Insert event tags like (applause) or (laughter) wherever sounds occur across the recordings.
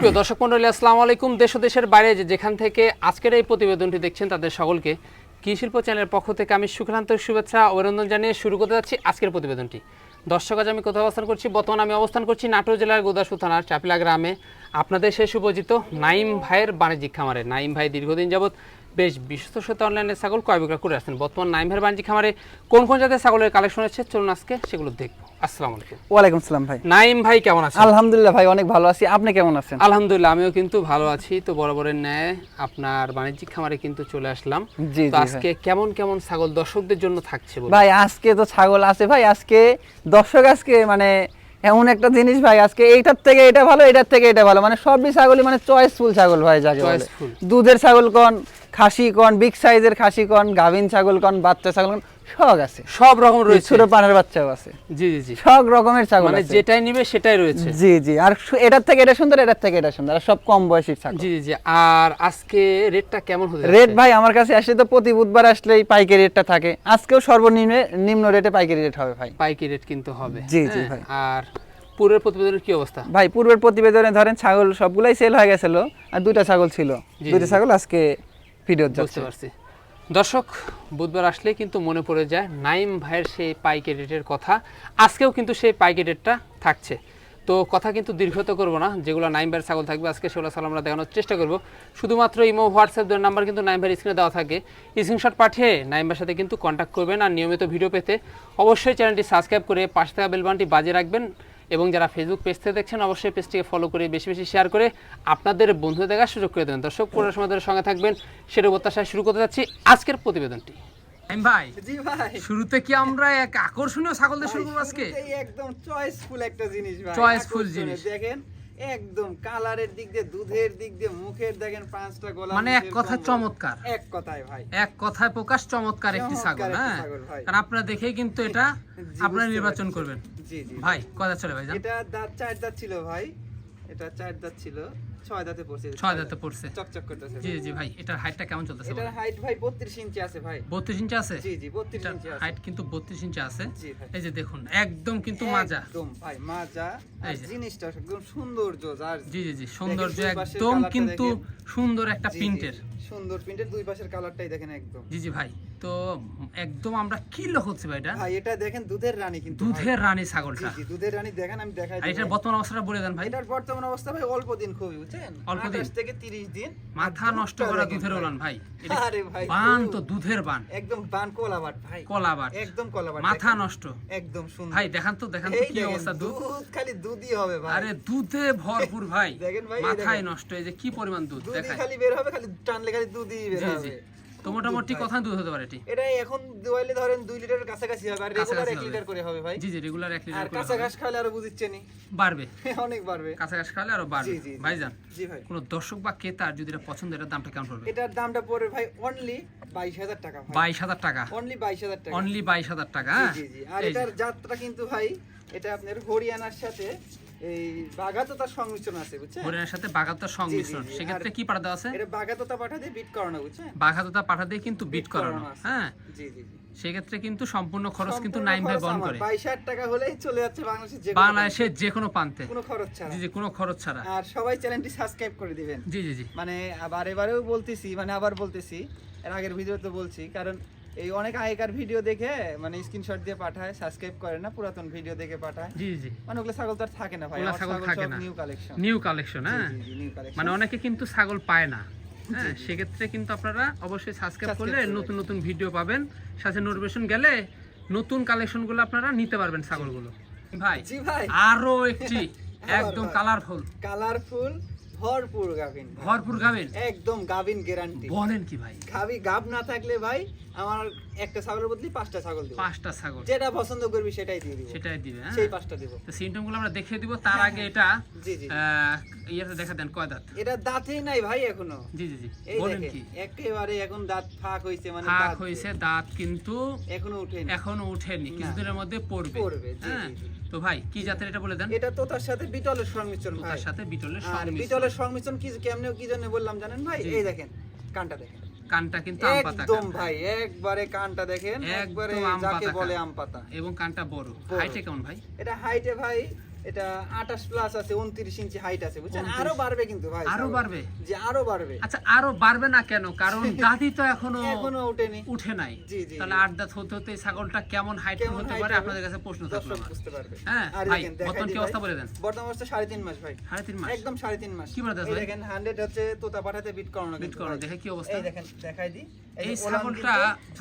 সুপ্রিয় দর্শক মন্ডলী আসসালামু আলাইকুম। দেশ ও দেশের বাইরে যেখান থেকে আজকের এই প্রতিবেদনটি দেখছেন, তাদের সকলকে কৃষি শিল্প চ্যানেলের পক্ষ থেকে আমি সুখান্ত শুভেচ্ছা, অভিনন্দন জানিয়ে শুরু করতে যাচ্ছি আজকের প্রতিবেদনটি। দর্শক, আজ আমি কোথাও অবস্থান করছি? বর্তমানে আমি অবস্থান করছি নাটোর জেলার গোদাসু থানার চাপিলা গ্রামে। আপনাদের সে সুপরিচিত নাইম ভাইয়ের বাণিজ্যিক খামারে। নাইম ভাই দীর্ঘদিন যাবত বেশ বিশ্বস্ত সাথে অনলাইনে ছাগল ক্রয় বিক্রয় করে আসছেন। বর্তমান নাইম ভাইয়ের বাণিজ্যিক খামারে কোন কোন জাতের ছাগলের কালেকশন হচ্ছে চলুন আজকে সেগুলো দেখব। আসসালামু আলাইকুম। ওয়ালাইকুম সালাম ভাই। নাইম ভাই কেমন আছেন? আলহামদুলিল্লাহ ভাই অনেক ভালো আছি। আপনি কেমন আছেন? আলহামদুলিল্লাহ আমিও কিন্তু ভালো আছি। তো বরাবরের ন্যায় আপনার বাণিজ্যিক খামারে কিন্তু চলে আসলাম। জি, তো আজকে কেমন কেমন ছাগল দর্শকদের জন্য থাকছে? ভাই আজকে তো ছাগল আছে ভাই আজকে দর্শক আজকে মানে এমন একটা জিনিস ভাই আজকে এইটার থেকে এটা ভালো এটার থেকে এটা ভালো। মানে সবই ছাগলই মানে চয়েসফুল ছাগল ভাই যাকে বলে। দুধের ছাগল কন খাসি কন বিগ সাইজের খাসি কন গাভিন ছাগল কন বাচ্চা ছাগল কন সব আছে। সব রকম রয়েছে। ছোট পানের বাচ্চাও আছে। জি জি জি। সব রকমের ছাগল মানে যেটাই নিবে সেটাই রয়েছে। জি জি। আর এটার থেকে এটা সুন্দর এটার থেকে এটা সুন্দর। আর সব কম বয়সী ছাগল। জি জি জি। আর আজকে রেটটা কেমন হতে রেট ভাই আমার কাছে আসলে তো প্রতি বুধবার আসলেই পাইকারি রেটটা থাকে। আজকেও সর্বনিম্ন নিম্ন রেটে পাইকারি রেট হবে ভাই। পাইকি রেট কিন্তু হবে। জি, জি, হ্যাঁ? ভাই। আর পূর্বের প্রতিবেদনের কি অবস্থা? ভাই পূর্বের প্রতিবেদনে ধরেন ছাগল সবগুলাই সেল হয়ে গেছিল। আর দুইটা ছাগল ছিল। দুইটা ছাগল আজকে ভিডিও বুঝতে পারছি। দর্শক বুধবার আসলে কিন্তু মনে পড়ে যায় নাইম ভাইয়ের সেই পাইকারি রেটের কথা। আজকেও কিন্তু সেই পাইকারি রেটটা থাকছে। তো কথা কিন্তু দীর্ঘত করব না যেগুলো নাইম ভাইয়ের ছাগল থাকবে আজকে সেগুলো ছাগল আমরা দেখানোর চেষ্টা করব। শুধুমাত্র ইমো হোয়াটসঅ্যাপ দুই নাম্বার কিন্তু নাইম ভাইয়ের স্ক্রিনে দেওয়া থাকে। স্ক্রিনশট পাঠিয়ে নাইম ভাইয়ের সাথে কিন্তু কন্ট্যাক্ট করবেন আর নিয়মিত ভিডিও পেতে অবশ্যই চ্যানেলটি সাবস্ক্রাইব করে পাশে থাকা বেলবানটি বাজিয়ে রাখবেন। এবং যারা ফেসবুক পেজ থেকে দেখছেন অবশ্যই পেজটিকে ফলো করে বেশি বেশি শেয়ার করে আপনাদের বন্ধু দেখার সুযোগ করে দেবেন দর্শক পুরো সময় ধরে সঙ্গে থাকবেন। সেটা প্রত্যাশায় শুরু করতে যাচ্ছি আজকের প্রতিবেদনটি। ভাই জি ভাই। শুরুতে কি আমরা এক আকর্ষণীয় ছাগল দিয়ে শুরু করব আজকে? একদম চয়েসফুল একটা জিনিস ভাই। Choiceful জিনিস। দেখেন একদম কালারের দিক দিয়ে দুধের দিক দিয়ে মুখের দেখেন পাঁচটা গলা মানে এক কথা কথায় চমৎকার। এক কথায় ভাই। এক কথায় প্রকাশ চমৎকার একটি ছাগল হ্যাঁ। কারণ আপনারা দেখেই কিন্তু এটা (laughs) আপনারা নির্বাচন করবেন। জি জি ভাই কথা চলে ভাই এটা দাঁত চার দাঁত ছিল ভাই। এটা চার দাঁত ছিল। ছয় দাঁতে পড়ছে ছয় দাঁতে পড়ছে। চকচক করতেছে। জি জি ভাই এটার হাইটটা কেমন চলতেছে এটার হাইট ভাই 32 ইঞ্চি আছে ভাই। বত্রিশ ইঞ্চি আছে? জি জি 32 ইঞ্চি আছে। হাইট কিন্তু বত্রিশ ইঞ্চি আছে। এই যে দেখুন একদম কিন্তু মাজা। একদম ভাই মাজা। আর জিনিসটা একদম সৌন্দর্য যার জি জি জি সৌন্দর্য একদম কিন্তু সুন্দর একটা প্রিন্টের। সুন্দর প্রিন্টের দুই পাশের কালারটাই দেখেন একদম। জি জি ভাই তো একদম আমরা কি লোক হচ্ছে ভাই এটা? ভাই এটা দেখেন দুধের রানী কিন্তু দুধের রানী ছাগলটা। জি দুধের রানী দেখেন আমি দেখাই এটার বর্তমান অবস্থাটা বলে দেন ভাই। এটার বর্তমান অবস্থা ভাই অল্প দিন খুবই বুঝছেন? অল্প দিন? থেকে 30 দিন? মাথা নষ্ট করা দুধের ওলান ভাই। আরে ভাই বান দুধ। তো দুধের বান। একদম বান কলাবাট ভাই। কলাবার একদম কলাবাট। মাথা নষ্ট। একদম সুন্দর। ভাই দেখান তো দেখান তো কি অবস্থা দুধ? দুধ খালি দুধই হবে ভাই। আরে দুধে ভরপুর ভাই। দেখেন ভাই, মাথায় নষ্ট এই যে কি পরিমাণ দুধ খালি বের হবে খালি টানলে খালি দুধই বের হবে। তো মোটামুটি কথা দুধ হতে পারে এটি। এটা এখন দুয়াইলে ধরেন দুই লিটারের কাছাকাছি হবে আর রেগুলার কাছাকাছি এক লিটার করে হবে ভাই। জি জি রেগুলার এক লিটার করে কাঁচা ঘাস খাওয়ালে আরও বুঝিচ্ছেনি বাড়বে। (laughs) অনেক বাড়বে। কাঁচা ঘাস খাওয়ালে আরও বাড়বে। ভাইজান জি ভাই। কোনো দর্শক বা ক্রেতার যদি এটা পছন্দ এটার দামটা কেমন পড়বে? এটার দামটা পড়বে ভাই অনলি বাইশ হাজার টাকা ভাই। বাইশ হাজার টাকা। অনলি বাইশ হাজার টাকা। অনলি বাইশ হাজার টাকা জি হ্যাঁ? জি জি আর এটার যাত্রা কিন্তু ভাই এটা আপনার হরিয়ানার সাথে এই বাগাততা সংমিশ্রণ আছে বুঝছেন? হরিয়ানার সাথে সংমিশ্রণ। সেক্ষেত্রে কি পাঠা দেওয়া আছে? এটা বাগাততা পাঠা দিয়ে বিট করানো বুঝছেন? বাঘাততা পাঠা দিয়ে কিন্তু বিট করানো হ্যাঁ? জি জি সেক্ষেত্রে কিন্তু সম্পূর্ণ খরচ কিন্তু নাইম ভাই বহন করে। বাইশ হাজার টাকা হলেই চলে যাচ্ছে বাংলাদেশের যে কোনো বাংলাদেশের যে কোনো প্রান্তে। কোনো খরচ ছাড়া। জি জি কোনো খরচ ছাড়া। আর সবাই চ্যানেলটি সাবস্ক্রাইব করে দিবেন। জি জি জি। মানে আবার এবারেও বলতেছি মানে আবার বলতেছি এর আগের ভিডিওতে বলছি কারণ এই অনেক আগেকার ভিডিও দেখে মানে স্ক্রিনশট দিয়ে পাঠায় সাবস্ক্রাইব করে না পুরাতন ভিডিও দেখে পাঠায়। জি জি। মানে ওগুলো ছাগল তো আর থাকে না ভাই ওগুলা ছাগল থাকে না। নিউ কালেকশন নিউ কালেকশন হ্যাঁ? নিউ কালেকশন মানে অনেকে কিন্তু ছাগল পায় না হ্যাঁ? সেক্ষেত্রে কিন্তু আপনারা অবশ্যই সাবস্ক্রাইব করলে নতুন নতুন ভিডিও পাবেন। সাথে নোটিফিকেশন গেলে নতুন কালেকশনগুলো আপনারা নিতে পারবেন ছাগলগুলো। ভাই জি ভাই। আরও একটি (laughs) একদম কালারফুল কালারফুল ভরপুর গাভিন। ভরপুর গাবেন একদম গাভিন গ্যারান্টি বলেন কি ভাই? গাবি গাব না থাকলে ভাই আমার একটা ছাগলের বদলে পাঁচটা ছাগল দিব। পাঁচটা ছাগল। যেটা পছন্দ করবি সেটাই দিয়ে দিব। সেটাই দিবে হ্যাঁ। সেই পাঁচটা দিব। তো আমরা দেখিয়ে দিব তার আগে এটা জি জি। দেখা দেন কয় দাঁত? এটা দাঁতেই নাই ভাই এখনও। জি জি জি বলেন কি? একেবারে এখন দাঁত ফাঁক হইছে মানে ফাঁক হয়েছে দাঁত কিন্তু এখনও উঠেনি। এখনও উঠেনি। কিছুদিনের মধ্যে পড়বে। পড়বে, জি, হ্যাঁ। জি। তো ভাই কি জাতের এটা বলে দেন? এটা তো তার সাথে বিটলের সংমিশ্রণ ভাই। তার সাথে বিটলের সংমিশ্রণ। বিটলের সংমিশ্রণ কি কেমনে কি জন্য বললাম জানেন ভাই? এই দেখেন কানটা দেখেন। কানটা কিন্তু আম পাতা একদম ভাই একবারে কানটা দেখেন একবারে যাকে বলে আম পাতা। এবং কানটা বড়। বড়। হাইটে কেমন ভাই? এটা হাইটে ভাই এটা 28 প্লাস আছে 29 ইঞ্চি হাইট আছে বুঝছেন? আরও বাড়বে কিন্তু ভাই আরও বাড়বে? যে আরও বাড়বে। আচ্ছা আরও বাড়বে না কেন? কারণ (laughs) গাদি তো এখনও এখনও উঠেনি উঠে নাই। তাহলে আট দাঁত হতে হতে ছাগলটা কেমন হাইট হতে পারে? আপনাদের কাছে প্রশ্ন থাকল বুঝতে পারবে। হ্যাঁ ভাই বর্তমান কি অবস্থা বলে দেন? বর্তমান অবস্থা সাড়ে তিন মাস ভাই। সাড়ে তিন মাস? একদম সাড়ে তিন মাস। কি বলে ভাই? দেখেন হান্ড্রেড হচ্ছে তোতা পাঠাতে বিট করানো বিট দেখে কি অবস্থা? এই দেখেন দেখাই দিই এই ছাগলটা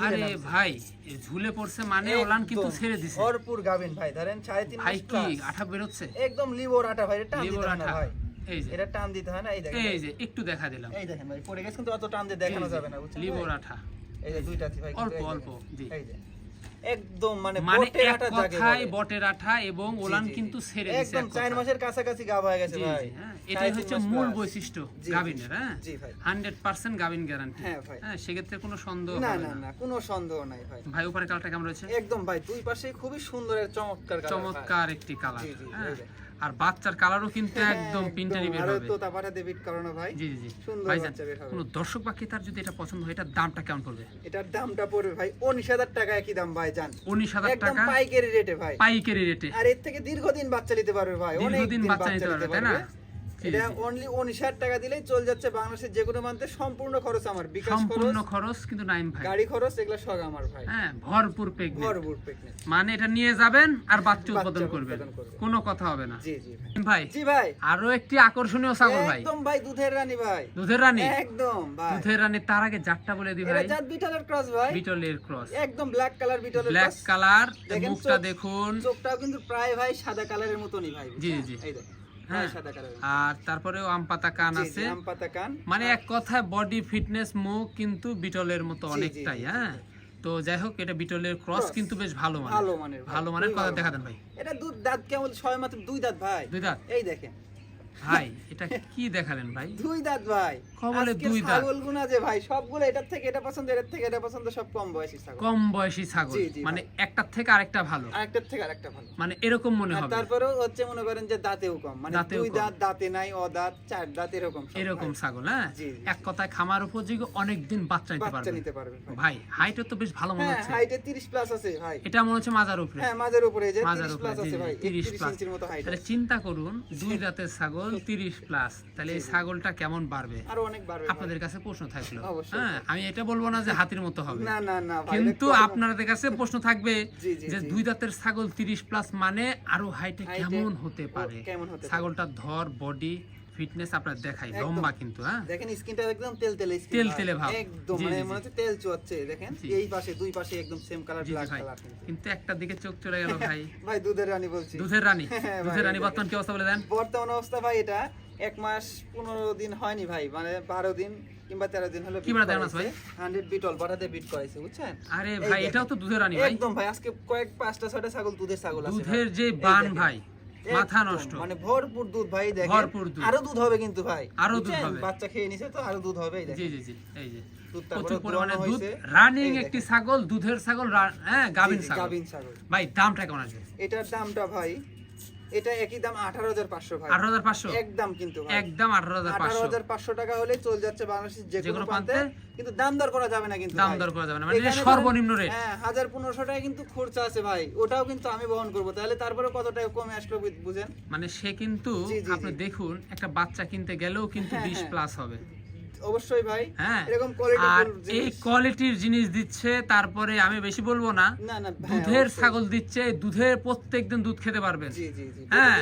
আরে ভাই ঝুলে পড়ছে মানে ওলান কিন্তু ছেড়ে দিছে। ভরপুর গাবেন ভাই ধরেন সাড়ে তিন ভাই কি আঠা বেরোচ্ছে? একদম লিবোর আটা ভাই এটা টান দিতে হয় না ভাই। এই যে। এটা টান দিতে হয় না এই দেখেন এই যে একটু দেখা দিলাম। এই দেখেন ভাই পড়ে গেছে কিন্তু অত টান দিয়ে দেখানো যাবে না বুঝছেন লিবর আটা। এই যে দুইটা ভাই অল্প, অল্প, জি। এই যে। একদম মানে মানে এক কথায় বটের আঠা এবং ওলান। কিন্তু ছেড়ে একদম মাসের কাছাকাছি গাব হয়ে গেছে ভাই। হ্যাঁ। এটাই হচ্ছে মূল বৈশিষ্ট্য। গাভিনের হ্যাঁ? জি ভাই। হান্ড্রেড পার্সেন্ট গাভিন গ্যারান্টি হ্যাঁ ভাই। হ্যাঁ সেক্ষেত্রে কোনো সন্দেহ না না না। কোনো সন্দেহ নাই ভাই। ভাই উপরে কালটা কেমন রয়েছে? একদম ভাই দুই পাশে খুবই সুন্দর চমৎকার চমৎকার একটি কালার হ্যাঁ। আর বাচ্চার কালারও কিন্তু হ্যাঁ, একদম পিন্টারি বের হবে। ভাই। জি জি জি। সুন্দর ভাইজান বাচ্চা বের হবে। কোনো দর্শক বা তার যদি এটা পছন্দ হয় এটার দামটা কেমন পড়বে? এটার দামটা পড়বে ভাই উনিশ হাজার টাকা একই দাম ভাই জান উনিশ হাজার একদম টাকা পাইকারি রেটে ভাই। পাইকারি রেটে আর এর থেকে দীর্ঘদিন বাচ্চা নিতে পারবে ভাই অনেক দীর্ঘদিন দিন বাচ্চা নিতে পারবে তাই না? এটা অনলি উনিশ হাজার টাকা দিলেই চলে যাচ্ছে বাংলাদেশের যে কোনো মান্থে সম্পূর্ণ খরচ আমার বিকাশ খরচ সম্পূর্ণ খরচ কিন্তু নাইম ভাই। গাড়ি খরচ এগুলো সব আমার ভাই। হ্যাঁ ভরপুর প্রেগনেন্ট ভরপুর প্রেগনেন্ট মানে এটা নিয়ে যাবেন আর বাচ্চা উৎপাদন করবেন। কোনো কথা হবে না। জি জি ভাই। জি ভাই। আরও একটি আকর্ষণীয় ছাগল ভাই। একদম ভাই দুধের রানী ভাই। দুধের রানী? একদম ভাই। দুধের রানী তার আগে জাতটা বলে দি এটা ভাই। জাত বিটলের ক্রস ভাই। বিটলের ক্রস একদম ব্ল্যাক কালার বিটলের ব্ল্যাক কালার দেখেন মুখটা দেখুন। চোখটাও কিন্তু প্রায় ভাই সাদা কালারের মতনই ভাই। জি, জি। এই দেখেন। হ্যাঁ। আর তারপরেও আম পাতা কান আছে। আম পাতা কান। মানে এক কথায় বডি ফিটনেস মুখ কিন্তু বিটলের মতো অনেকটাই হ্যাঁ। তো যাই হোক এটা বিটলের ক্রস কিন্তু বেশ ভালো মানের। ভালো মানের ভালো মানের কথা দেখা দেন ভাই। এটা দুধ দাঁত কেমন ছয় মাত্র দুই দাঁত ভাই। দুই দাঁত? এই দেখেন। ভাই এটা (laughs) কি দেখালেন ভাই? দুই দাঁত ভাই। কবলে দুই দাঁত। ছাগলগুনা যে ভাই সবগুলো এটার থেকে এটা পছন্দ এটার থেকে এটা পছন্দ সব কম বয়সী ছাগল। কম বয়সী ছাগল। মানে একটার থেকে আরেকটা ভালো। আরেকটার থেকে আরেকটা ভালো। মানে এরকম মনে হবে। তারপরেও হচ্ছে মনে করেন যে দাঁতেও কম। মানে দুই দাঁত দাঁতে নাই চার দাঁত এরকম এরকম ছাগল হ্যাঁ? এক কথায় খামার উপযোগী অনেকদিন বাচ্চা নিতে বাচ্চা পারবে। নিতে পারবে ভাই। হাইটও তো বেশ ভালো মনে হ্যাঁ হচ্ছে। হাইটে 30 প্লাস আছে ভাই। এটা মনে হচ্ছে মাজার উপরে। হ্যাঁ মাঝের উপরে যে মাজার 30 উপরে প্লাস আছে ভাই। 30 প্লাস হাইট তাহলে চিন্তা করুন দুই দাঁতের ছাগল (laughs) তিরিশ প্লাস তাহলে এই ছাগলটা কেমন বাড়বে? আরও অনেক বাড়বে আপনাদের কাছে প্রশ্ন থাকল। হ্যাঁ আমি এটা বলব না যে হাতির মতো হবে। না না না কিন্তু আপনাদের কাছে প্রশ্ন থাকবে যে দুই দাঁতের ছাগল তিরিশ প্লাস মানে আরও হাইটে কেমন হতে পারে। ছাগলটার ধর বডি ফিটনেস আপনার দেখাই। লম্বা কিন্তু হ্যাঁ? দেখেন স্কিনটা একদম তেলে ভাব। একদম মানে। মনে হচ্ছে তেল চুয়াচ্ছে দেখেন? এই পাশে দুই পাশে একদম সেম কালার ব্ল্যাক কালার কিন্তু। কিন্তু একটা দিকে চোখ চলে গেল (laughs) ভাই। ভাই দুধের রানী বলছি। দুধের রানী। হ্যাঁ, দুধের রানী বর্তমান কি অবস্থা বলে দেন? বর্তমান অবস্থা ভাই এটা এক মাস পনেরো দিন হয়নি ভাই মানে বারো দিন কিংবা তেরো দিন হলো কি বলে দেড় মাস ভাই? হান্ড্রেড বিটল বিট করাইছে বুঝছেন? আরে ভাই এটাও তো দুধের রানী ভাই। একদম ভাই আজকে কয়েক পাঁচটা ছয়টা ছাগল দুধের ছাগল আছে দুধের যে বান ভাই মাথা নষ্ট। মানে ভরপুর দুধ ভাই দেখেন। ভরপুর দুধ। আরও দুধ হবে কিন্তু ভাই আরও দুধ হবে। বাচ্চা খেয়ে নিছে তো আরও দুধ হবে জি জি জি এই যে। প্রচুর পরিমাণে দুধ। রানিং একটি ছাগল দুধের ছাগল হ্যাঁ জি, ছাগল। ছাগল। ভাই দামটা কেমন আছে এটার দামটা ভাই এটা একই দাম আঠারো হাজার পাঁচশো ভাই। আঠারো হাজার পাঁচশো? একদম কিন্তু একদম আঠারো হাজার আঠারো হাজার পাঁচশো টাকা হলে চলে যাচ্ছে বাংলাদেশের যে কোনো প্রান্তে। কিন্তু দাম দর করা যাবে না কিন্তু দাম দর করা যাবে না মানে সর্বনিম্ন রেট হ্যাঁ হাজার পনেরোশো টাকা কিন্তু খরচা আছে ভাই। ওটাও কিন্তু আমি বহন করব। তাহলে তারপরে কত টাকা কমে আসলো বুঝেন? মানে সে কিন্তু আপনি দেখুন একটা বাচ্চা কিনতে গেলেও কিন্তু হ্যাঁ, বিশ হ্যাঁ। প্লাস হবে। অবশ্যই ভাই হ্যাঁ। এরকম আর এই কোয়ালিটির জিনিস দিচ্ছে তারপরে আমি বেশি বলব না দুধের ছাগল দিচ্ছে দুধের প্রত্যেকদিন দুধ খেতে পারবেন। হ্যাঁ।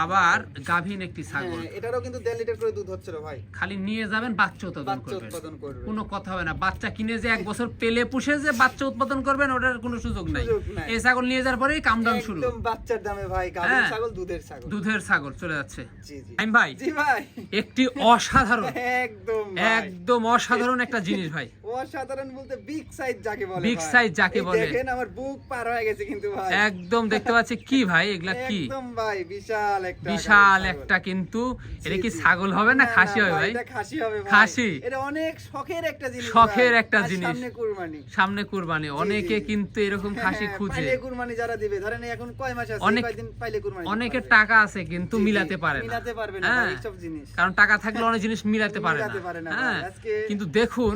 আবার গাভীন একটি ছাগল। হ্যাঁ, এটারও কিন্তু দেড় লিটার করে দুধ হচ্ছিল ভাই। খালি নিয়ে যাবেন বাচ্চা উৎপাদন করবেন। করবে কোনো কথা হবে না বাচ্চা কিনে যে এক বছর পেলে পুষে যে বাচ্চা উৎপাদন করবেন ওটার কোনো সুযোগ নাই। এই ছাগল নিয়ে যাওয়ার পরেই কামদাম শুরু। বাচ্চার দামে ভাই গাভীর হ্যাঁ। ছাগল দুধের ছাগল। দুধের ছাগল চলে যাচ্ছে। জি জি। ভাই জি ভাই। একটি অসাধারণ। একদম ভাই। একদম অসাধারণ একটা জিনিস ভাই। (laughs) অসাধারণ বলতে বিগ সাইজ যাকে বলে ভাই। size যাকে বলে। দেখেন আমার বুক পার হয়ে গেছে কিন্তু ভাই। একদম দেখতে পাচ্ছি কি ভাই? এগুলা কি? একদম ভাই বিশাল একটা বিশাল একটা কিন্তু। এটা কি ছাগল হবে না খাসি হবে ভাই এটা খাসি হবে ভাই। খাসি। এটা অনেক শখের একটা জিনিস শখের একটা জিনিস। সামনে কুরবানি। সামনে কুরবানি। অনেকে কিন্তু এরকম খাসি হ্যাঁ, খুঁজে। পাইলে কুরবানি যারা দিবে। ধরেন এখন কয় মাস আছে? অনেক- কয়দিন পাইলে কুরবানি অনেকের টাকা আছে কিন্তু মিলাতে পারে না। মিলাতে পারবে না হ্যাঁ। এইসব জিনিস। কারণ টাকা থাকলে অনেক জিনিস মিলাতে পারে না। হ্যাঁ কিন্তু দেখুন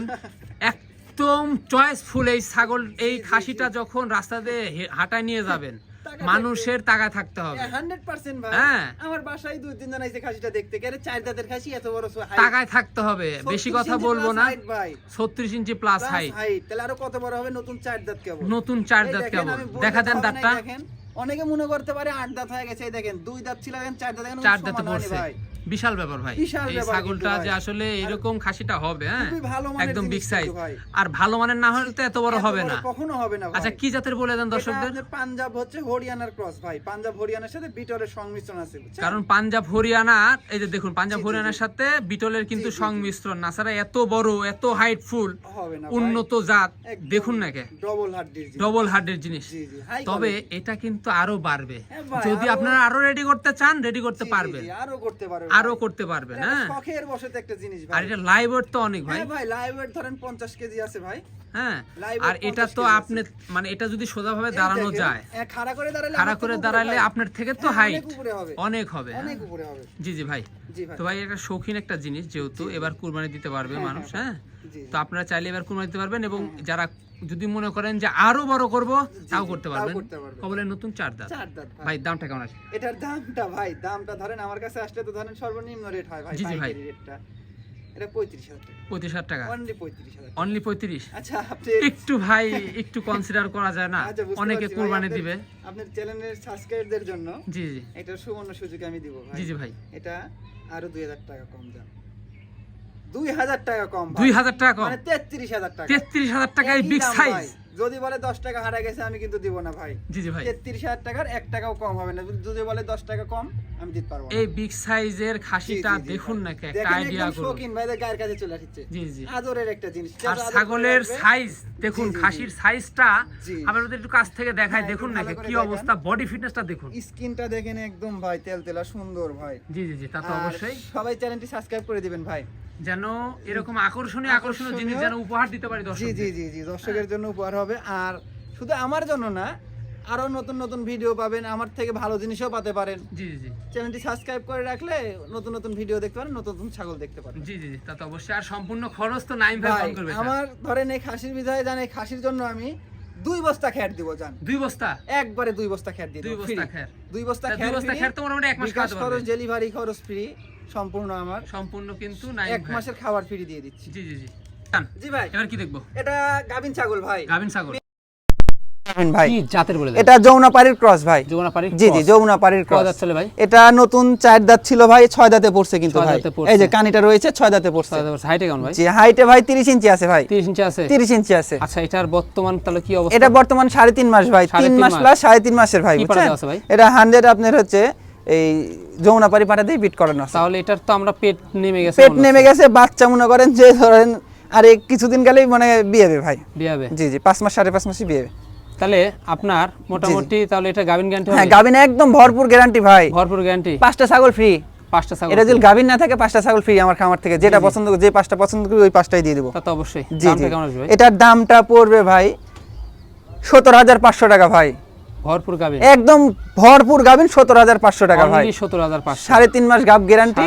একদম চয়েসফুল এই ছাগল এই খাসিটা যখন রাস্তা দিয়ে হে- হাঁটায় নিয়ে যাবেন মানুষের টাকা থাকতে হবে। ভাই। হ্যাঁ। আমার বাসায় দুই জন আইছে খাসিটা দেখতে কেন চার দাঁতের খাসি এত বড়। টাকায় থাকতে হবে বেশি কথা বলব না। height ভাই। ছত্রিশ ইঞ্চি প্লাস হাইট তাহলে আরও কত বড় হবে? নতুন চার দাঁত কেবল। নতুন চার দাঁত কেমন দেখা দেন দাঁতটা। অনেকে মনে করতে পারে আট দাঁত হয়ে গেছে দেখেন দুই দাঁত ছিল চার দাঁত চার দাঁতে পড়ছে। ভাই। বিশাল ব্যাপার ভাই। এই ছাগলটা যে আসলে এরকম খাসিটা হবে হ্যাঁ? একদম বিগ সাইজ আর ভালো মানের না হলে তো এত বড় হবে না। কখনো হবে না আচ্ছা কি জাতের বলে দেন দর্শকদের? পাঞ্জাব হচ্ছে হরিয়ানার ক্রস ভাই। পাঞ্জাব হরিয়ানার সাথে বিটলের সংমিশ্রণ আছে কারণ পাঞ্জাব হরিয়ানা এই যে দেখুন পাঞ্জাব হরিয়ানার সাথে বিটলের কিন্তু। সংমিশ্রণ না। ছাড়া এত বড় এত হাইটফুল উন্নত জাত। দেখুন না কে। ডবল হার্ডের জিনিস। ডবল হার্টের জিনিস। তবে এটা কিন্তু আরও বাড়বে। হ্যাঁ যদি আপনারা আরও রেডি করতে চান রেডি করতে পারবেন। আরও করতে পারবে আরও ভাই। করতে পারবেন হ্যাঁ শখের একটা জিনিস আর এটা লাইভ ওয়েট তো অনেক ভাই। হ্যাঁ ভাই লাইভ ওয়েট ধরেন 50 কেজি আছে ভাই। হ্যাঁ আর এটা তো আপনি মানে এটা যদি সোজাভাবে দাঁড়ানো যায় হ্যাঁ, খাড়া করে দাঁড়ালে খাড়া করে দাঁড়ালে আপনার থেকে তো হ্যাঁ, হাইট অনেক হবে। অনেক হবে হ্যাঁ। অনেক উপরে হবে। জি জি ভাই। তো ভাই এটা শৌখিন একটা জিনিস যেহেতু এবার কুরবানি দিতে পারবে হ্যাঁ, মানুষ হ্যাঁ, হ্যাঁ। তো আপনারা চাইলে এবার কুরবানি দিতে পারবেন এবং যারা যদি মনে করেন যে আরও বড় করব তাও করতে পারবেন। কবলের নতুন চার দাঁত। চার দাঁত ভাই। দামটা কেমন আছে এটার দামটা ভাই দামটা ধরেন আমার কাছে আসলে তো ধরেন সর্বনিম্ন রেট হয় ভাই জি, ভাই। রেটটা এটা পঁয়ত্রিশ হাজার টাকা। পঁয়ত্রিশ হাজার টাকা। অনলি। অনলি পঁয়ত্রিশ? আচ্ছা আপনি একটু ভাই একটু কনসিডার করা যায় না। আচ্ছা, অনেকে কুরবানি দিবে। আপনার চ্যানেলের সাবস্ক্রাইবদের জন্য জি জি। এটা সুবর্ণ সুযোগ আমি দিব ভাই। জি জি ভাই। এটা আরও দুই হাজার টাকা কম দাম। টাকা কম টাকা কম। মানে টাকা। টাকায় বিগ সাইজ যদি বলে দশ টাকা হারা গেছে আমি কিন্তু দিব না ভাই। জি জি ভাই। তেত্রিশ হাজার টাকার এক টাকাও কম হবে না। যদি বলে দশ টাকা কম আমি দিতে পারব এই বিগ সাইজের খাসিটা দেখুন। না একটা দেখেন আইডিয়া একদম করুন। শৌখিন ভাইদের গায়ের কাছে চলে আসছে। জি জি। আদরের একটা জিনিস। আর ছাগলের সাইজ দেখুন জি, জি, জি। খাসির সাইজটা জি। আমরা একটু কাছ থেকে দেখাই হ্যাঁ, দেখুন না কি অবস্থা বডি ফিটনেসটা দেখুন। স্কিনটা দেখেন একদম ভাই তেল তেলা সুন্দর ভাই। জি জি জি তা তো অবশ্যই। সবাই চ্যানেলটি সাবস্ক্রাইব করে দিবেন ভাই। যেন এরকম আকর্ষণীয় আকর্ষণীয় জিনিস যেন উপহার দিতে পারি জি দর্শক জি জি জি দর্শকের জন্য উপহার হবে। আর শুধু আমার জন্য না আরও নতুন নতুন ভিডিও পাবেন আমার থেকে ভালো জিনিসও পাতে পারেন। জি জি চ্যানেলটি সাবস্ক্রাইব করে রাখলে নতুন নতুন ভিডিও দেখতে পারেন নতুন নতুন ছাগল দেখতে পারেন। জি জি তা তো অবশ্যই। আর সম্পূর্ণ খরচ তো নাইম ভাই করবে আমার ধরেন এই খাসির বিধায় জানে খাসির জন্য আমি দুই বস্তা খ্যাট দিব জান। দুই বস্তা? একবারে দুই বস্তা খ্যাট দিয়ে দুই বস্তা। খ্যার। দুই বস্তা তা দুই বস্তা খ্যার তো মোটামুটি এক মাস খাওয়াতে খরচ ডেলিভারি খরচ ফ্রি সম্পূর্ণ আমার। সম্পূর্ণ কিন্তু নাইম এক মাসের খাবার ফ্রি দিয়ে দিচ্ছি। জি জি জি। জি ভাই। এবার কি দেখব? এটা গাবিন ছাগল ভাই। গাভিন ছাগল। গাবিন ভাই। কি জাতের বলে এটা যমুনাপাড়ির ক্রস ভাই। যমুনা পারি জি জি যমুনাপাড়ির কয় ক্রস। দাঁত চলে ভাই? এটা নতুন চার দাঁত ছিল ভাই ছয় দাঁতে পড়ছে কিন্তু ভাই। এই যে কানিটা রয়েছে ছয় দাঁতে পড়ছে। হাইটে কেমন ভাই? জি হাইটে ভাই তিরিশ ইঞ্চি আছে ভাই। তিরিশ ইঞ্চি আছে? তিরিশ ইঞ্চি আছে। আচ্ছা এটার বর্তমান তাহলে কি অবস্থা? এটা বর্তমান সাড়ে তিন মাস ভাই। সাড়ে তিন তিন মাস মাস। প্লাস সাড়ে তিন মাসের ভাই পাঠা বুঝছেন? দেওয়া আছে ভাই? এটা হান্ড্রেড আপনার হচ্ছে এই যমুনাপাড়ি পাটা দিয়ে বিট করানো তাহলে এটার তো আমরা পেট নেমে গেছে পেট নেমে গেছে বাচ্চা মনে করেন যে ধরেন আর এই কিছুদিন গেলেই মানে বিয়ে হবে ভাই। বিয়ে হবে? জি জি পাঁচ মাস সাড়ে পাঁচ মাসে বিয়ে হবে। তাহলে আপনার মোটামুটি তাহলে এটা গাভিন গ্যারান্টি হ্যাঁ হবে? একদম ভরপুর গ্যারান্টি ভাই। ভরপুর গ্যারান্টি পাঁচটা ছাগল ফ্রি পাঁচটা ছাগল এটা যদি গাবিন না থাকে পাঁচটা ছাগল ফ্রি আমার খামার থেকে। যেটা পছন্দ যে পাঁচটা পছন্দ করি ওই পাঁচটাই দিয়ে দেবো। তা তো অবশ্যই। জি এটার দামটা পড়বে ভাই সতেরো হাজার পাঁচশো টাকা ভাই। ভরপুর গাভিন। একদম ভরপুর গাবিন সতেরো হাজার পাঁচশো টাকা ভাই। সত্তর হাজার পাঁচশো। সাড়ে তিন মাস গাব গ্যারান্টি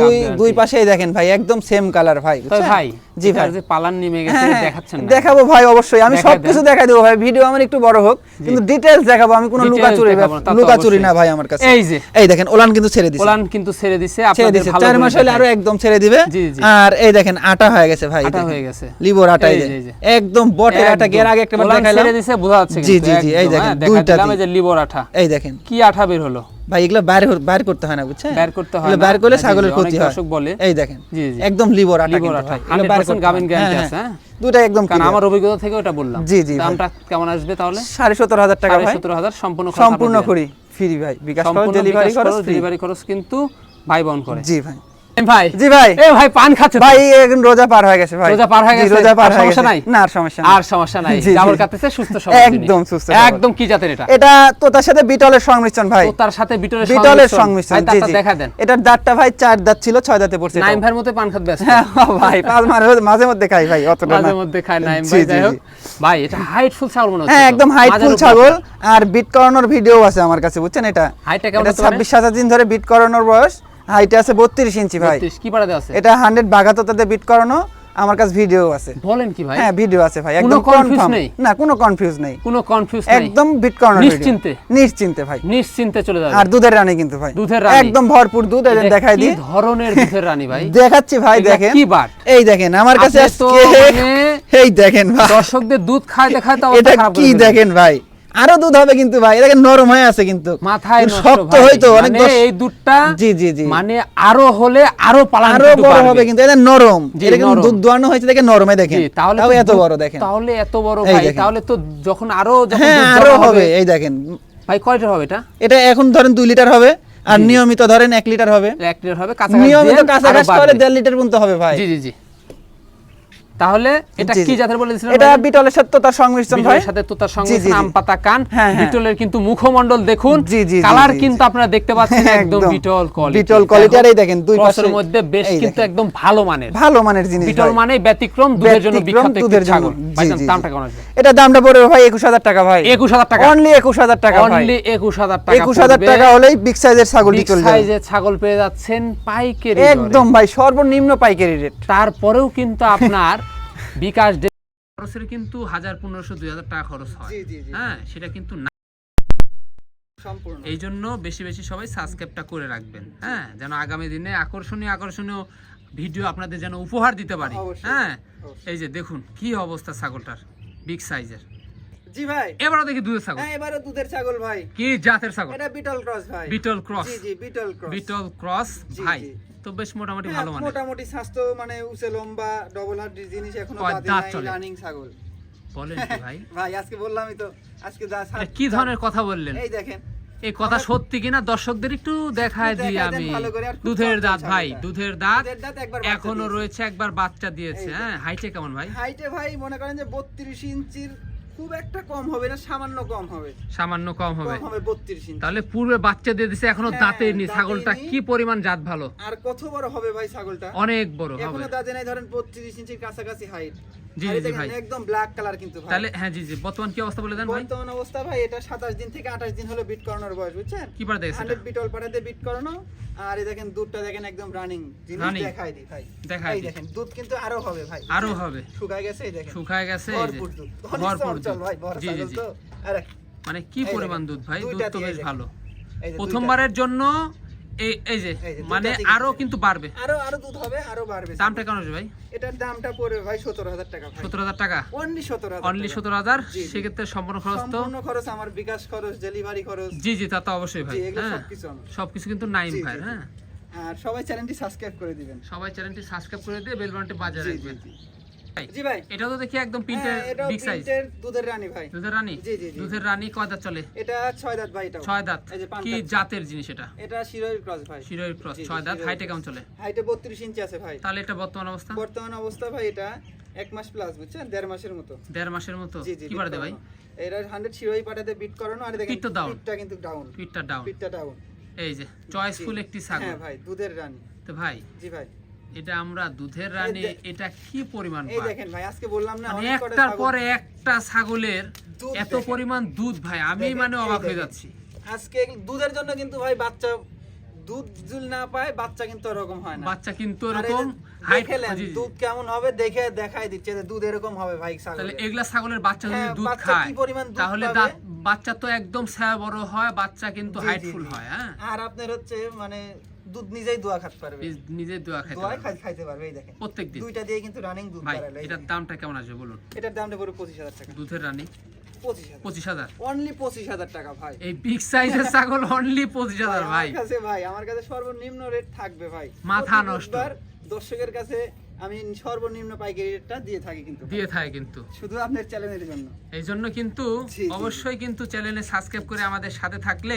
দুই দুই পাশেই দেখেন ভাই একদম সেম কালার ভাই ভাই জি ভাই। যে পালান নেমে গেছে হ্যাঁ, দেখাচ্ছেন দেখাবো ভাই অবশ্যই আমি সবকিছু দেখাই দেবো ভাই ভিডিও আমার একটু বড় হোক কিন্তু ডিটেলস দেখাবো আমি কোনো লুকাচুরি না, তা তো লুকাচুরি না ভাই আমার কাছে। এই যে। এই দেখেন ওলান কিন্তু ছেড়ে দিছে। ওলান কিন্তু ছেড়ে দিছে ছেড়ে আপনাদের দিছে চার মাস হলে আরও একদম ছেড়ে দিবে। জি, জি। আর এই দেখেন আটা হয়ে গেছে ভাই আটা হয়ে গেছে। লিবর আটা এই যে। একদম বটের আটা। গের আগে একটা দেখাইলাম। ছেড়ে দিছে বোঝা যাচ্ছে জি, জি, জি, এই দেখেন, হ্যাঁ, দুইটা এই যে লিবর আটা। এই দেখেন কি আঠা বের হলো? ভাই এগুলো বাইরে হো- করতে হয় না বুঝছেন? বের করতে হয় না। বাইর করলে জি, ছাগলের ক্ষতি হয়। অশোক বলে। এই দেখেন জি, জি। একদম লিভার আটা লিভার আটা। এগুলো বাইর 100% করতে গাভিন হ্যাঁ, আছে, হ্যাঁ। হ্যাঁ? দুটো একদম কারণ আমার অভিজ্ঞতা থেকে ওটা বললাম। জি, জি, দামটা কেমন আসবে তাহলে? সাড়ে সতেরো হাজার টাকা সাড়ে ভাই। সতেরো হাজার সম্পূর্ণ খরচ সম্পূর্ণ করি ফ্রি ভাই। বিকাশ খরচ ডেলিভারি খরচ। ডেলিভারি খরচ কিন্তু ভাই বহন করে। জি ভাই। ভাই। জি ভাই। এ ভাই পান খাচ্ছে ভাই এখন রোজা পার হয়ে গেছে ভাই। রোজা পার হয়ে গেছে? রোজা পার হয়ে গেছে। নাই? না আর সমস্যা নাই। আর সমস্যা নাই? জি, জি। জাবর কাটতেছে সুস্থ সবল একদম সুস্থ একদম কি জাতের এটা? এটা তোতার সাথে বিটলের সংমিশ্রণ ভাই। তো সাথে বিটলের বিটলের সংমিশ্রণ। জি জি। দেখা দেন। এটার দাঁতটা ভাই চার দাঁত ছিল ছয় দাঁতে পড়ছে নাইম ভাইয়ের মতো পান খাত হ্যাঁ ভাই পাঁচ মাঝে মাঝে মধ্যে খাই ভাই অতটা মাঝে মধ্যে খায় নাইম ভাই যাই হোক। ভাই এটা হাইট ফুল ছাগল মনে হচ্ছে হ্যাঁ একদম হাইট ফুল ছাগল। আর বিট করানোর ভিডিও আছে আমার কাছে বুঝছেন এটা? হাইটটা কেমন? ছাব্বিশ সাতাশ দিন ধরে বিট করানোর বয়স। হাইটে আছে বত্রিশ ইঞ্চি ভাই। কি পাড়াতে আছে? এটা হান্ড্রেড বিট করানো আমার কাছে ভিডিও আছে। বলেন কি ভাই? হ্যাঁ ভিডিও আছে ভাই একদম কনফার্ম? না কোনো কনফিউজ নেই। কোনো কনফিউজ নেই। একদম বিট করানোর নিশ্চিন্তে? নিশ্চিন্তে ভাই। নিশ্চিন্তে চলে যাবে। আর দুধের রানী কিন্তু ভাই। দুধের রানী। একদম ভরপুর দুধ যে এটা কি ধরনের দুধের রানী ভাই? (laughs) দেখাচ্ছি ভাই দেখেন। কি বাট? এই দেখেন আমার কাছে আজকে (laughs) মানে এই দেখেন ভাই। দর্শকদের দুধ খাইতে খাইতে এটা অবস্থা খারাপ করে কি দেখেন ভাই? আরও দুধ হবে কিন্তু ভাই এটা নরম হয়ে আছে কিন্তু। মাথায় শক্ত হয়তো অনেক মানে এই দুধটা জি জি জি। মানে আরও হলে আরও পালান আরও বড় হবে কিন্তু এটা নরম। এটা কিন্তু দুধ দোয়ানো হয়েছে দেখে নরমে দেখেন। তাহলে এত বড় দেখেন। তাহলে এত বড় ভাই তাহলে তো যখন আরও যখন হ্যাঁ আরও হবে এই দেখেন। ভাই কয়টা হবে এটা? এটা এখন ধরেন দুই লিটার হবে আর নিয়মিত ধরেন এক লিটার হবে। এক লিটার হবে কাছাকাছি নিয়মিত কাঁচা হলে বাড়বে। দেড় লিটার পর্যন্ত হবে ভাই। জি জি জি। তাহলে এটা কি জাতের বলে দিয়েছিলেন এটা বিটলের সাথে তার সংমিশ্রণ বিটলের সাথে তোতার জি, জি, জি। আম পাতা কান। হ্যাঁ, হ্যাঁ। বিটলের কিন্তু মুখমণ্ডল দেখুন কালার। কিন্তু আপনারা দেখতে পাচ্ছেন একদম বিটল কোয়ালিটি বিটল কোয়ালিটি আর এই দেখেন দুই পাশে ক্রসের মধ্যে বেশ কিন্তু একদম ভালো মানের। ভালো মানের জিনিস বিটল মানে ব্যতিক্রম দুধের জন্য বিখ্যাত দুধের একটি ছাগল। দামটা। কেমন আসবে এটা দামটা পড়বে ভাই একুশ হাজার টাকা ভাই। একুশ হাজার টাকা। অনলি একুশ হাজার টাকা ভাই। অনলি একুশ হাজার টাকা একুশ হাজার টাকা হলেই বিগ সাইজের ছাগলটি চলে যাবে সাইজের ছাগল পেয়ে যাচ্ছেন পাইকারি একদম ভাই সর্বনিম্ন পাইকারি রেট তারপরেও কিন্তু আপনার বিকাশ খরচের কিন্তু হাজার পনেরোশো দুই হাজার টাকা খরচ হয়। জি, জি, জি। হ্যাঁ সেটা কিন্তু না এই জন্য বেশি বেশি সবাই সাবস্ক্রাইবটা করে রাখবেন। হ্যাঁ যেন আগামী দিনে আকর্ষণীয় আকর্ষণীয় ভিডিও আপনাদের যেন উপহার দিতে পারি। হ্যাঁ এই যে দেখুন কি অবস্থা ছাগলটার বিগ সাইজের জি ভাই। এবারও দেখি দুধের ছাগল। হ্যাঁ এবারে দুধের ছাগল ভাই। কি জাতের ছাগল? এটা বিটল ক্রস ভাই। বিটল ক্রস। জি জি বিটল ক্রস। বিটল ক্রস ভাই। জি। তো বেশ মোটামুটি ভালো মানে মোটামুটি স্বাস্থ্য মানে উঁচে লম্বা ডবল হার্ট জিনিস এখনও বাদে নাই রানিং ছাগল। বলেন কি ভাই? (laughs) ভাই আজকে বললামই তো আজকে কি ধরনের কথা বললেন? এই দেখেন এই কথা সত্যি কিনা? দর্শকদের একটু দেখায় দিই আমি। দুধের দাঁত ভাই দুধের দাঁত এখনও রয়েছে একবার বাচ্চা দিয়েছে হ্যাঁ? হাইটে কেমন ভাই? হাইটে ভাই মনে করেন যে বত্রিশ ইঞ্চির খুব একটা কম হবে না সামান্য কম হবে। সামান্য কম হবে। হবে বত্রিশ ইঞ্চি। তাহলে পূর্বে বাচ্চা দিয়ে দিছে এখনও হ্যাঁ, দাঁতে নি ছাগলটা কি পরিমাণ জাত ভালো? আর কত বড় হবে ভাই ছাগলটা? অনেক বড় হবে। এখনও দাঁতে নাই ধরেন বত্রিশ ইঞ্চির কাছাকাছি হাইট জি, জি, ভাই। একদম ব্ল্যাক কালার কিন্তু ভাই। তাহলে হ্যাঁ জি জি বর্তমান কি অবস্থা বলে দেন ভাই? বর্তমান অবস্থা ভাই এটা সাতাশ দিন থেকে আঠাশ দিন হলো বিট করানোর বয়স বুঝছেন? কি পারে দেখছে হান্ড্রেড বিট অল পাঠাতে বিট করানো। আর এই দেখেন দুধটা দেখেন একম রানিং জিনিস দেখাই দিই ভাই। দেখাই দিই। দেখেন দুধ কিন্তু আরও হবে ভাই আরও হবে। শুকায় গেছে এই দেখেন। শুকায় গেছে এই যে। ভরপুর দুধ। অনেক ভরপুর চঞ্চল দুধ। ভাই জি জি ছাগল জি। তো আরে। মানে কি পরিমাণ দুধ ভাই? দুধ তো বেশ ভালো। প্রথমবারের জন্য এই এই যে মানে আরও কিন্তু বাড়বে। আরও আরও দুধ হবে আরও বাড়বে। দামটা কেমন ভাই? এটার দামটা পড়বে ভাই সতেরো হাজার টাকা ভাই। সতেরো হাজার টাকা? অনলি সতেরো হাজার অনলি সতেরো হাজার? জি, জি। সেক্ষেত্রে সম্পূর্ণ খরচ তো? সম্পূর্ণ খরচ আমার বিকাশ খরচ ডেলিভারি খরচ। জি জি তা তো অবশ্যই ভাই। হ্যাঁ সবকিছু সবকিছু কিন্তু নাইম ভাই। হ্যাঁ। আর সবাই চ্যানেলটি সাবস্ক্রাইব করে দিবেন। সবাই চ্যানেলটি সাবস্ক্রাইব করে দিয়ে বেল বাটনটি বাজিয়ে রাখবেন। জি, ভাই, এটা তো দেখি একদম প্রিন্টের বিগ সাইজ প্রিন্টের দুধের রানী ভাই। দুধের রানী? জি, জি, জি। দুধের রানী কয় দাঁত চলে? এটা ছয় দাঁত ভাই এটাও। ছয় দাঁত। এই যে পান কি জাতের জিনিস এটা? এটা শিরোয়ের ক্রস ভাই। শিরোই ক্রস জি, জি, দাঁত। হাইটে কেমন চলে? হাইটে বত্রিশ ইঞ্চি আছে ভাই। তাহলে এটা বর্তমান অবস্থা? বর্তমান অবস্থা ভাই এটা এক মাস প্লাস বুঝছেন? দেড় মাসের মতো। দেড় মাসের মতো? কি দে ভাই। এরা শিরোই পাঠাতে বিট করানো আর দেখেন তো down। কিন্তু ডাউন পিটটা ডাউন পিঠটা ডাউন এই যে চয়েসফুল একটি ছাগল। হ্যাঁ ভাই দুধের রানী। তো ভাই জি ভাই। এটা আমরা দুধের রানী এটা কি পরিমাণ এই? দেখেন ভাই আজকে বললাম না মানে অনেক একটার পরে একটা ছাগলের দুধ এত পরিমাণ দুধ ভাই আমি মানে অবাক হয়ে যাচ্ছি। আজকে দুধের জন্য কিন্তু ভাই বাচ্চা দুধ জুল না পায় বাচ্চা কিন্তু ওরকম হয় না। বাচ্চা কিন্তু এরকম দুধ কেমন হবে দেখে দেখাই দিচ্ছে দুধ এরকম হবে ভাই তাহলে এগুলা ছাগলের বাচ্চা যদি হ্যাঁ, দুধ খায় তাহলে বাচ্চা তো একদম ছায়া বড় হয় বাচ্চা কিন্তু হাইটফুল। হয় হ্যাঁ। আর আপনার হচ্ছে মানে দুধ নিজেই দোয়া খাতে পারবে। নিজেই দোয়া খাইতে। খাই- খাইতে পারবে এই দেখেন। প্রত্যেকদিন। দুইটা দিয়ে কিন্তু রানিং দুধ এটার দামটা কেমন আসবে বলুন? এটার দামটা পুরো পঁচিশ হাজার টাকা। দুধের রানিং পঁচিশ হাজার। অনলি পঁচিশ হাজার টাকা ভাই। এই বিগ সাইজের ছাগল অনলি পঁচিশ হাজার ভাই কাছে ভাই আমার কাছে সর্বনিম্ন রেট থাকবে ভাই। মাথা নষ্ট। দর্শকের কাছে আমি সর্বনিম্ন পাইকারি রেটটা দিয়ে থাকি কিন্তু। দিয়ে থাকে কিন্তু। শুধু আপনার চ্যানেলের জন্য। এই জন্য কিন্তু। অবশ্যই কিন্তু চ্যানেলে সাবস্ক্রাইব করে আমাদের সাথে থাকলে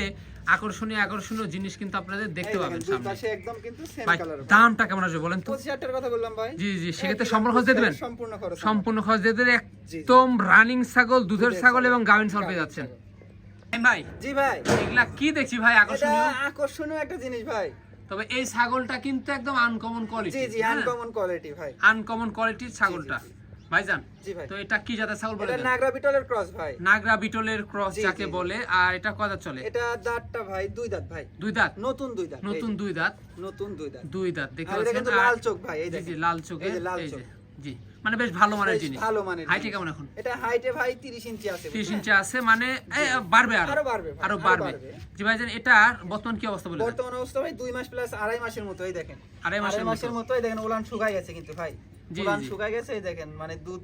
আকর্ষণীয় আকর্ষণীয় জিনিস কিন্তু আপনাদের দেখতে পাবেন সামনে। পাশে একদম কিন্তু সেম কালার দামটা কেমন আসবে বলেন তো? পঁচিশ হাজার টাকার কথা বললাম ভাই। জি জি সেক্ষেত্রে সম্পূর্ণ খরচ দিয়ে দেবেন? সম্পূর্ণ খরচ সম্পূর্ণ খরচ দিয়ে দেবেন একদম রানিং ছাগল দুধের ছাগল, এবং গাভিন ছাগল পেয়ে যাচ্ছেন। ভাই জি ভাই। এগুলা কি দেখছি ভাই আকর্ষণীয়? আকর্ষণীয় একটা জিনিস ভাই। তবে এই ছাগলটা কিন্তু একদম আনকমন কোয়ালিটি জি জি আনকমন কোয়ালিটি ভাই। আনকমন কোয়ালিটির ছাগলটা। ভাইজান জি ভাই। তো এটা কি জাতের ছাগল বলে এটা নাগরা বিটলের ক্রস ভাই। নাগরা বিটলের ক্রস যাকে। বলে আর এটা কত চলে? এটা দাঁতটা ভাই দুই দাঁত ভাই। দুই দাঁত? নতুন দুই দাঁত নতুন দুই দাঁত? নতুন দুই দাঁত। দুই দাঁত দেখতে পাচ্ছেন? লাল চোখ ভাই এই দেখেন। লাল চোখ? এই যে লাল চোখ। যে জি। মানে বেশ ভালো মানের জিনিস। ভালো মানের হাইটে কেমন এখন? এটা হাইটে ভাই 30 ইঞ্চি আছে 30 ইঞ্চি আছে মানে বাড়বে আরও। আরও বাড়বে আরও বাড়বে। জি ভাইজান এটা বর্তমান কি অবস্থা বলে বর্তমান অবস্থা ভাই দুই মাস প্লাস আড়াই মাসের মতো এই দেখেন। আড়াই মাসের মতো। এই দেখেন ওলান শুকাই গেছে কিন্তু ভাই। ওলান শুকায় গেছে এই দেখেন মানে দুধ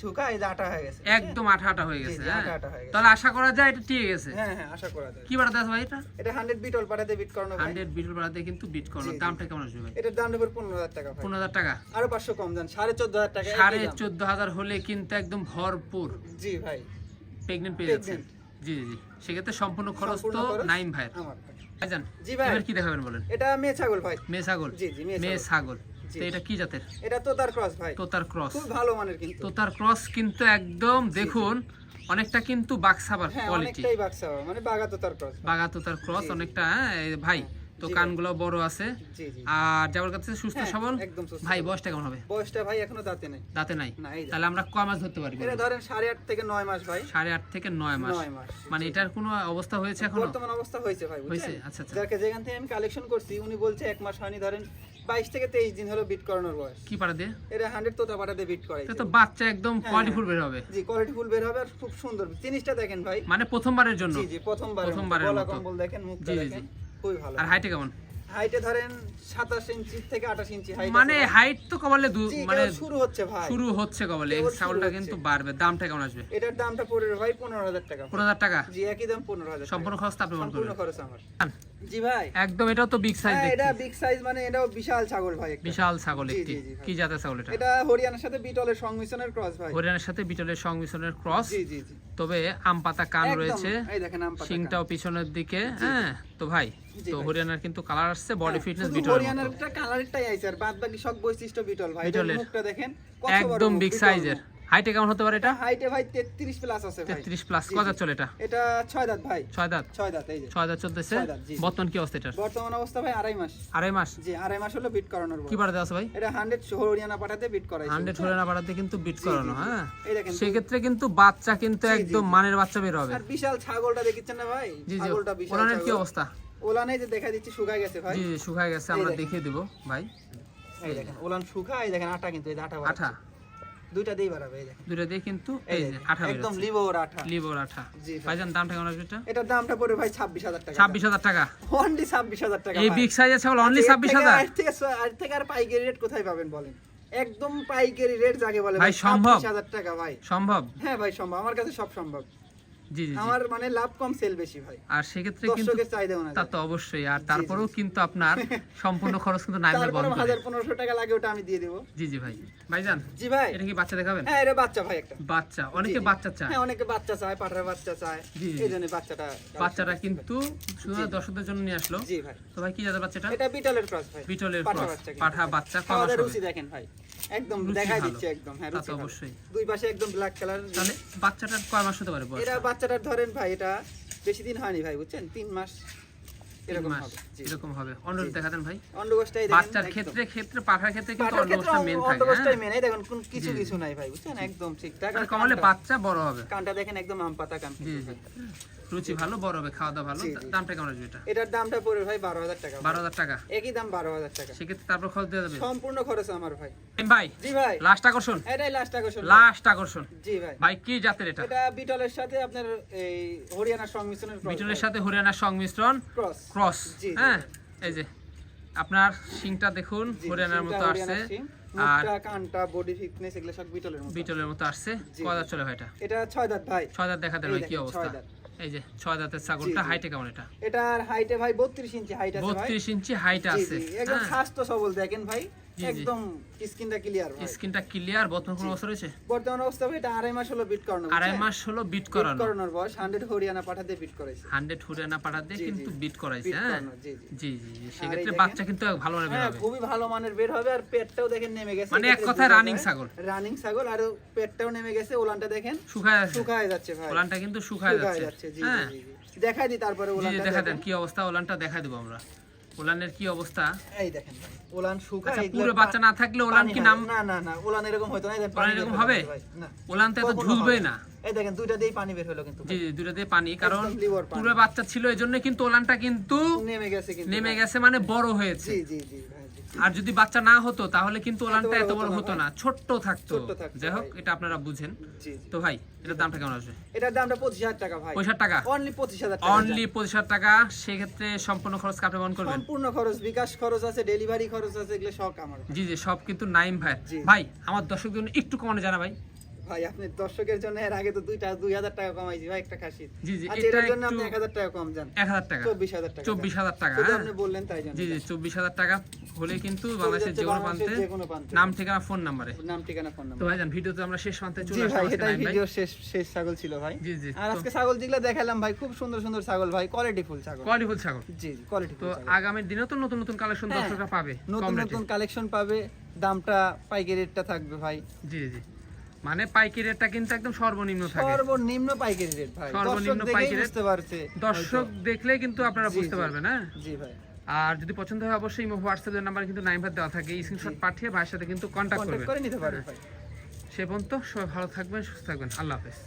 শুকায় আটা হয়ে গেছে একদম আঠা আঠা হয়ে গেছে হ্যাঁ? গেছে। তাহলে আশা করা যায় এটা ঠিক গেছে হ্যাঁ হ্যাঁ আশা করা যায়। কি বাড়াতে আছে ভাই এটা? এটা 100 বিটল পাঠাতে বিট করানো ভাই। হান্ড্রেড বিটল বাড়াতে কিন্তু বিট করানো। দামটা কেমন আসবে ভাই? এটার দাম নেবে পনেরো হাজার টাকা ভাই। পনেরো হাজার টাকা? আরও পাঁচশো কম দেন সাড়ে চোদ্দ হাজার টাকা একই সাড়ে দাম। চোদ্দ হাজার হলে কিন্তু একদম ভরপুর। জি ভাই। প্রেগনেন্ট পেয়ে যাচ্ছেন জি জি সেক্ষেত্রে সম্পূর্ণ খরচ তো নাইম ভাইয়ের। আমার ভাই। জি ভাই। এবার কি দেখাবেন বলেন? এটা মেয়ে ছাগল ভাই। মেয়ে ছাগল। জি, জি, মেয়ে ছাগল। তো এটা কি জাতের? এটা তোতার ক্রস ভাই। তোতার ক্রস। খুব ভালো মানের কিন্তু। তোতার ক্রস কিন্তু একদম দেখুন অনেকটা কিন্তু বাক্সাবার হ্যাঁ কোয়ালিটি অনেকটাই বাক্সাবার মানে বাগা তোতার ক্রস বাগা তোতার ক্রস। অনেকটা হ্যাঁ, ভাই তো কানগুলো বড় আছে। আর যাবার কাছে সুস্থ হ্যাঁ, সবল ভাই বয়সটা কেমন হবে? বয়সটা ভাই এখনও দাঁতে নেই। দাঁতে নাই। তাহলে আমরা কয় মাস ধরতে পারি এটা ধরেন সাড়ে আট থেকে নয় মাস ভাই। সাড়ে আট থেকে নয় মাস। মানে এটার কোনো অবস্থা হয়েছে এখনও? বর্তমান অবস্থা হয়েছে ভাই হয়েছে? আচ্ছা, আচ্ছা। যাকে যেখান থেকে আমি কালেকশন করছি উনি বলছে এক মাস হয়নি ধরেন বাইশ থেকে তেইশ দিন হলো বিট করানোর বয়স। কি পাড়া দিয়ে? এটা হান্ড্রেড তোতা পাটাতে বিট করাই তো বাচ্চা একদম হ্যাঁ, কোয়ালিটিফুল বের হবে। জি কোয়ালিটি ফুল বের হবে আর খুব সুন্দর। জিনিসটা দেখেন ভাই। মানে প্রথমবারের জন্য? জি জি প্রথমবার প্রথমবারের মতো। কম্বল দেখেন মুখটা জি, দেখেন। খুবই ভালো। আর হাইটে কেমন? হাইটে ধরেন সাতাশ ইঞ্চি থেকে আঠাশ ইঞ্চি হাইট মানে হাইট তো কবলে দু- মানে শুরু হচ্ছে ভাই। শুরু হচ্ছে কবলে এই ছাগলটা কিন্তু বাড়বে। দামটা কেমন আসবে? এটার দামটা পড়ে ভাই পনেরো হাজার টাকা। পনেরো হাজার টাকা? জি একই দাম পনেরো হাজার সম্পূর্ণ খরচ আপনি বহন সম্পূর্ণ খরচ আমার। জি ভাই। একদম এটাও তো বিগ সাইজ হ্যাঁ, এটা বিগ সাইজ মানে এটাও বিশাল ছাগল ভাই একটা। বিশাল ছাগল একটি। জি, জি, ভাই। কি জাতের ছাগল এটা? এটা হরিয়ানার সাথে বিটলের সংমিশ্রণের ক্রস ভাই। হরিয়ানার সাথে বিটলের সংমিশ্রণের ক্রস জি জি জি। তবে আম পাতা কান রয়েছে। এই দেখেন আম পাতা শিংটাও পিছনের দিকে হ্যাঁ তো ভাই তো হরিয়ানার কিন্তু কালার আসছে বডি ফিটনেস হরিয়ানারটা কালারটাই আইছে আর বাদ বাকি সব বৈশিষ্ট্য বিটল ভাই। মুখটা দেখেন একদম বিগ সাইজের। হাইটে কেমন হতে পারে এটা? হাইটে ভাই 33 প্লাস আছে ভাই। 33 প্লাস কত চলে এটা? এটা ছয় দাঁত ভাই। ছয় দাঁত? ছয় দাঁত এই যে। ছয় দাঁত চলতেছে। বর্তমান কি অবস্থা বর্তমান অবস্থা ভাই আড়াই মাস। আড়াই মাস? জি আড়াই মাস হলো বিট করানোর কি আছে ভাই? এটা 100 হরিয়ানা পাঠাতে বিট করাইছে হান্ড্রেড বুঝছেন? হরিয়ানা বাড়াতে কিন্তু বিট করানো। হ্যাঁ? এই দেখেন সেক্ষেত্রে কিন্তু বাচ্চা কিন্তু একদম মানের বাচ্চা বের হবে। আর বিশাল ছাগলটা দেখিচ্ছেন না ভাই? ছাগলটা বিশাল ওনার কি। অবস্থা? ওলানে যে দেখা দিচ্ছি শুকায় গেছে ভাই। জি শুকায় গেছে। আমরা দেখিয়ে দিব ভাই। এই দেখেন ওলান শুকায় দেখেন আটা কিন্তু এই যে আটা। আঠা। দুইটা দিয়ে বাড়াবে এই দেখেন। দুটো দিয়ে কিন্তু এই এই যে দেখেন, আঠা একদম লিভোর আঠা। লিভর আঠা। জি ভাইজান দামটা কেমন আসবে এটা? এটার দামটা পড়বে ভাই ছাব্বিশ হাজার টাকা। ছাব্বিশ হাজার টাকা। অনলি ছাব্বিশ হাজার টাকা এই বিগ সাইজের ছাগল অনলি এর ছাব্বিশ থেকে- হাজার? এর থেকে আর থেকে আর পাইকারি রেট কোথায় পাবেন বলেন? একদম পাইকারি রেট যাকে বলে ভাই, সম্ভব? টাকা ভাই। সম্ভব। হ্যাঁ ভাই সম্ভব। আমার কাছে সব সম্ভব। আমার মানে লাভ কম সেল বেশি ভাই। আর সেক্ষেত্রে কিন্তু তা তো অবশ্যই। আর তারপরেও কিন্তু আপনার সম্পূর্ণ খরচ কিন্তু করে হাজার পনেরোশো টাকা লাগে ওটা আমি দিয়ে দেবো। জি জি ভাই। ভাইজান জি ভাই। এটা কি বাচ্চা দেখাবেন? হ্যাঁ এটা বাচ্চা ভাই একটা। বাচ্চা অনেকে। বাচ্চা চায়। হ্যাঁ অনেকে বাচ্চা চায় পাঠার বাচ্চা চায়। এই জন্য বাচ্চাটা বাচ্চাটা কিন্তু শুধু। দর্শকদের জন্য নিয়ে আসলো। জি ভাই। তো ভাই কি জাতের বাচ্চাটা? এটা বিটলের ক্রস ভাই। বিটলের পাঠা ক্রস। বাচ্চা পাঠা বাচ্চা? রুচি দেখেন ভাই। একদম দেখাই দিচ্ছে একদম হ্যাঁ রুচি অবশ্যই। দুই পাশে একদম ব্ল্যাক কালার তাহলে বাচ্চাটার কয় মাস হতে পারে বয়স? এটা বাচ্চাটার ধরেন ভাই এটা বেশি দিন হয়নি ভাই বুঝছেন? তিন মাস এরকম হবে। এরকম হবে। অনুরোধ জি। দেখাতেন ভাই? অন্ডকোষটাই বাচ্চার ক্ষেত্রে ক্ষেত্রে পাঠার ক্ষেত্রে কিন্তু অন্ডকোষটা মেন থাকে অন্ডকোষটাই হ্যাঁ? মেন এই দেখুন কোন কিছু। কিছু নাই ভাই বুঝছেন? একদম ঠিকঠাক। আর আর কমলে বাচ্চা বড় হবে। কানটা দেখেন একদম আম পাতা কান জি জি। ভাই। রুচি ভালো বড় হবে খাওয়া দাওয়া ভালো। দামটা কেমন আসবে এটা? এটার দামটা পড়বে ভাই বারো হাজার টাকা। বারো হাজার টাকা। একই দাম বারো হাজার টাকা। সেক্ষেত্রে তারপর খরচ দিয়ে দেবে সম্পূর্ণ খরচ আমার ভাই। ভাই জি ভাই। লাস্ট আকর্ষণ? এটাই লাস্ট আকর্ষণ লাস্ট আকর্ষণ। জি ভাই। ভাই কি জাতের এটা? এটা বিটলের সাথে আপনার এই হরিয়ানার সংমিশ্রণের বিটলের সাথে হরিয়ানার সংমিশ্রণ ক্রস ক্রস হ্যাঁ? এই যে আপনার শিংটা দেখুন হরিয়ানার মতো আসছে। আর কানটা বডি ফিটনেস এগুলো সব বিটলের মতো। বিটলের মতো আসছে। কয় দাঁত চলে ভাই এটা? দাঁত ভাই। ছয় দাঁত দেখাতে ভাই কি অবস্থা। এই যে ছয় দাঁতের ছাগলটা। হাইটে কেমন এটা এটার হাইটে ভাই বত্রিশ ইঞ্চি হাইট আছে বত্রিশ ইঞ্চি হাইট আছে একদম হ্যাঁ। স্বাস্থ্য সবল দেখেন ভাই। একদম স্কিনটা ক্লিয়ার ভাই। স্কিনটা ক্লিয়ার বর্তমান কোনো। অবস্থা রয়েছে? বর্তমান অবস্থা ভাই এটা আড়াই মাস হলো বিট করানো আড়াই মাস হলো বিট করানো। করানোর বয়স হান্ড্রেড হরিয়ানা পাঠাতে বিট হুরিয়ানা পাঠা দিয়ে জি, কিন্তু বিট করাইছে হ্যাঁ? জি জি। সেক্ষেত্রে বাচ্চা কিন্তু ভালো নেবে হ্যাঁ হবে। খুবই ভালো মানের বের হবে আর পেটটাও দেখেন নেমে গেছে। মানে এক কথায় বোঝা ছাগল। রানিং ছাগল আর পেটটাও নেমে গেছে ওলানটা দেখেন। শুকায় শুকায় যাচ্ছে ভাই। ওলানটা কিন্তু শুকায় যাচ্ছে। জি হ্যাঁ। জি জি। দেখাই দিই তারপরে ওলানটা দেখা দেন কি অবস্থা ওলানটা দেখা দেবো আমরা। ওলানের কি অবস্থা? এই দেখেন ওলান শুকায় আচ্ছা পুরো বাচ্চা না থাকলে ওলান কি। নাম? না না না ওলান এরকম হয়তো না পানি এরকম হবে? না ওলান তো এত ঝুলবে না। এই দেখেন দুইটা দিয়ে পানি বের হলো কিন্তু জি জি দুইটা দিয়ে পানি কারণ। পুরো বাচ্চা ছিল এই জন্য কিন্তু ওলানটা কিন্তু নেমে গেছে কিন্তু নেমে গেছে মানে বড় হয়েছে। জি জি জি আর যদি বাচ্চা না হতো তাহলে কিন্তু ওলানটা এত বড় হতো না। ছোট। ছোট্ট থাকতো। যাই হোক এটা আপনারা বুঝেন। তো ভাই এটার দামটা কেমন আসবে? এটার দামটা পঁচিশ হাজার টাকা ভাই। পঁচিশ টাকা? অনলি পঁচিশ হাজার টাকা। অনলি পঁচিশ হাজার টাকা। সেক্ষেত্রে সম্পূর্ণ খরচ আপনি বহন করবেন? সম্পূর্ণ খরচ বিকাশ খরচ আছে ডেলিভারি খরচ আছে এগুলো সব আমার জি জি সব কিন্তু নাইম ভাই। ভাই আমার দর্শকদের জন্য একটু কমানো জানা ভাই? ভাই আপনি দর্শকের জন্য এর আগে তো দুইটা দুই হাজার টাকা কমাইছি ভাই একটা খাসি। জি, জি, আচ্ছা এটার জন্য আপনি এক হাজার টাকা কম যান। এক হাজার টাকা। চব্বিশ হাজার টাকা চব্বিশ হাজার টাকা হ্যাঁ। আপনি বললেন তাই জন্য জি জি চব্বিশ হাজার টাকা হলে কিন্তু বাংলাদেশের যে কোনো প্রান্তে। নাম ঠিকানা ফোন নাম্বারে। নাম ঠিকানা ফোন তো নাম্বার। ভাই জান ভিডিওতে আমরা শেষ প্রান্তে চলে আসলাম ভাই ভিডিও শেষ শেষ ছাগল ছিল ভাই। জি জি আর আজকে ছাগল যেগুলো দেখালাম ভাই খুব সুন্দর সুন্দর ছাগল ভাই কোয়ালিটি ফুল ছাগল। কোয়ালিফুল ছাগল। জি কোয়ালিটি তো আগামী দিনে তো নতুন নতুন কালেকশন হ্যাঁ, দর্শকরা পাবে নতুন নতুন কালেকশন পাবে দামটা পাইকারি রেটটা থাকবে ভাই। জি জি। মানে পাইকারি রেটটা কিন্তু একদম সর্বনিম্ন থাকে। সর্বনিম্ন পাইকারি রেট ভাই। সর্বনিম্ন পাইকারি। বুঝতে পারছে। দর্শক দেখলে কিন্তু আপনারা বুঝতে পারবেন হ্যাঁ? জি ভাই। আর যদি পছন্দ হয় অবশ্যই হোয়াটসঅ্যাপের নাম্বার কিন্তু নাইম দেওয়া থাকে। স্ক্রিনশট পাঠিয়ে ভাইয়ের সাথে কিন্তু কন্ট্যাক্ট করবেন করবেন। করে নিতে পারবেন ভাই। সে পর্যন্ত সবাই ভালো থাকবেন সুস্থ থাকবেন। আল্লাহ হাফেজ।